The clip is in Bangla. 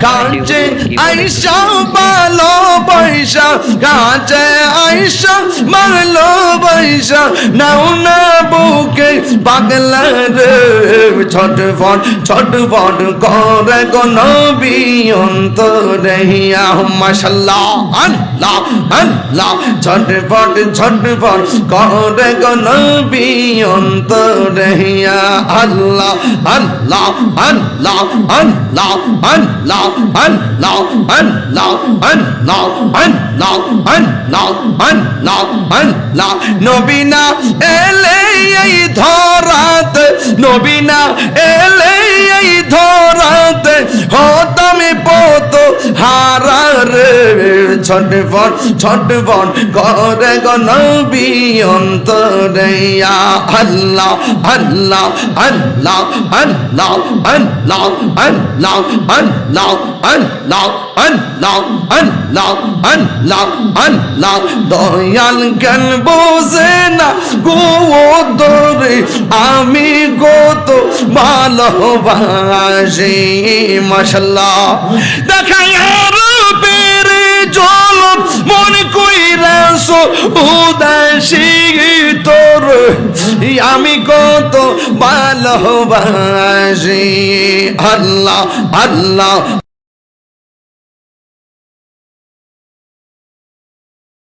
কাছে আইসা ভালো পয়সা কাছে আইসা ভালো পয়সা নাও না বুকে পাগলা রে ছটফট ছটফট করে কোন বিয়ন্তরিয়া মাশাল্লাহ আল্লাহ আল্লাহ ছটফট ছটফট করে কোন বিয়ন্তরিয়া আল্লাহ আল্লাহ আল্লাহ আল্লাহ আল্লাহ আল্লাহ আল্লাহ আল্লাহ আল্লাহ আল্লাহ আল্লাহ আল্লাহ নবীনা এলে ধরাতে নবীনা এলে এই ধরাতে হতামে পত হারা রে ছটফট ছটফট করে গনবী অন্তরে ইয়া আল্লাহ আল্লাহ আল্লাহ আল্লাহ আল্লাহ আল্লাহ আল্লাহ আল্লাহ আল্লাহ আল্লাহ আল্লাহ আল্লাহ দয়াল বোঝে না গো দরে আমি ভালোবাসি মাশাল্লাহ আর পেরে জল মন কইরাস উদাসী তোর। আমি কত ভালোবাসি আল্লাহ আল্লাহ।